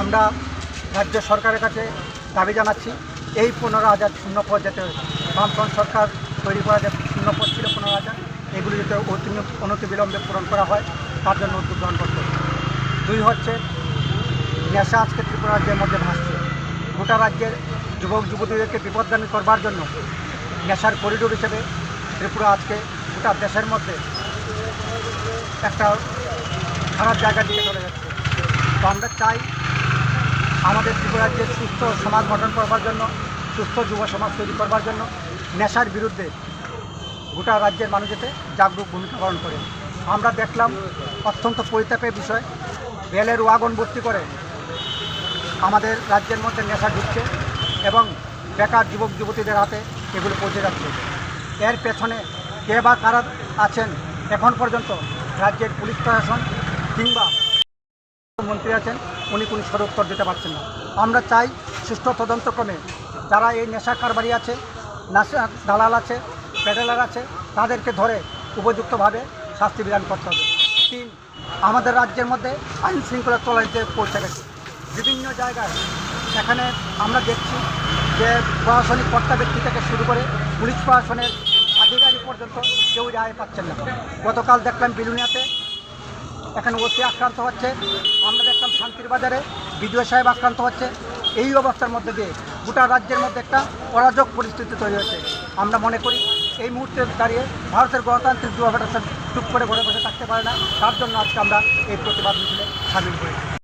আমরা রাজ্য সরকারের কাছে দাবি জানাচ্ছি, এই পনেরো হাজার শূন্য পদ যাতে বামফ্রন্ট সরকার তৈরি করা যাতে শূন্য পদ এগুলি যাতে অতি অনতিবিলম্বে পূরণ করা হয়, তার জন্য উদ্যোগ গ্রহণ করতে দুই হচ্ছে, নেশা আজকে ত্রিপুরা রাজ্যের মধ্যে ভাসছে। গোটা রাজ্যের যুবক, যুবতীদেরকে বিপদগামী করবার জন্য নেশার করিডোর হিসেবে ত্রিপুরা আজকে গোটা দেশের মধ্যে একটা খারাপ জায়গার দিকে চলে যাচ্ছে। তো আমরা চাই আমাদের ত্রিপুরা রাজ্যের সুস্থ সমাজ গঠন করবার জন্য, সুস্থ যুব সমাজ তৈরি করবার জন্য, নেশার বিরুদ্ধে গোটা রাজ্যের মানুষ যাতে জাগরুক ভূমিকা পালন করে। আমরা দেখলাম অত্যন্ত পরিতাপের বিষয়। রেলের ওয়াগন ভর্তি করে আমাদের রাজ্যের মধ্যে নেশা ঢুকছে এবং বেকার যুবক, যুবতীদের হাতে এগুলো পৌঁছে যাচ্ছে। এর পেছনে কে বা কারা আছেন এখন পর্যন্ত রাজ্যের পুলিশ প্রশাসন কিংবা মন্ত্রী আছেন, উনি কোনো সদুত্তর দিতে পারছেন না। আমরা চাই সুষ্ঠু তদন্তক্রমে যারা এই নেশা কারবারি আছে, নেশা দালাল আছে প্যাডেলার আছে, তাদেরকে ধরে উপযুক্তভাবে শাস্তি বিধান করতে হবে। তিন, আমাদের রাজ্যের মধ্যে আইন শৃঙ্খলা তলাইতে পৌঁছে গেছে। বিভিন্ন জায়গায় এখানে আমরা দেখছি যে প্রশাসনিক কর্তা ব্যক্তি থেকে শুরু করে পুলিশ প্রশাসনের আধিকারিক পর্যন্ত কেউ রায় পাচ্ছেন না। গতকাল দেখলাম বিলুনিয়াতে এখানে ওসি আক্রান্ত হচ্ছে, আমরা দেখলাম শান্তির বাজারে বিডিও সাহেব আক্রান্ত হচ্ছে। এই অবস্থার মধ্যে দিয়ে গোটা রাজ্যের মধ্যে একটা অরাজক পরিস্থিতি তৈরি হয়েছে। আমরা মনে করি এই মুহূর্তে দাঁড়িয়ে ভারতের গণতান্ত্রিক যুব ফেডারেশন চুপ করে ঘরে বসে থাকতে পারে না। তার জন্য আজকে আমরা এই প্রতিবাদ মিছিলে সামিল করি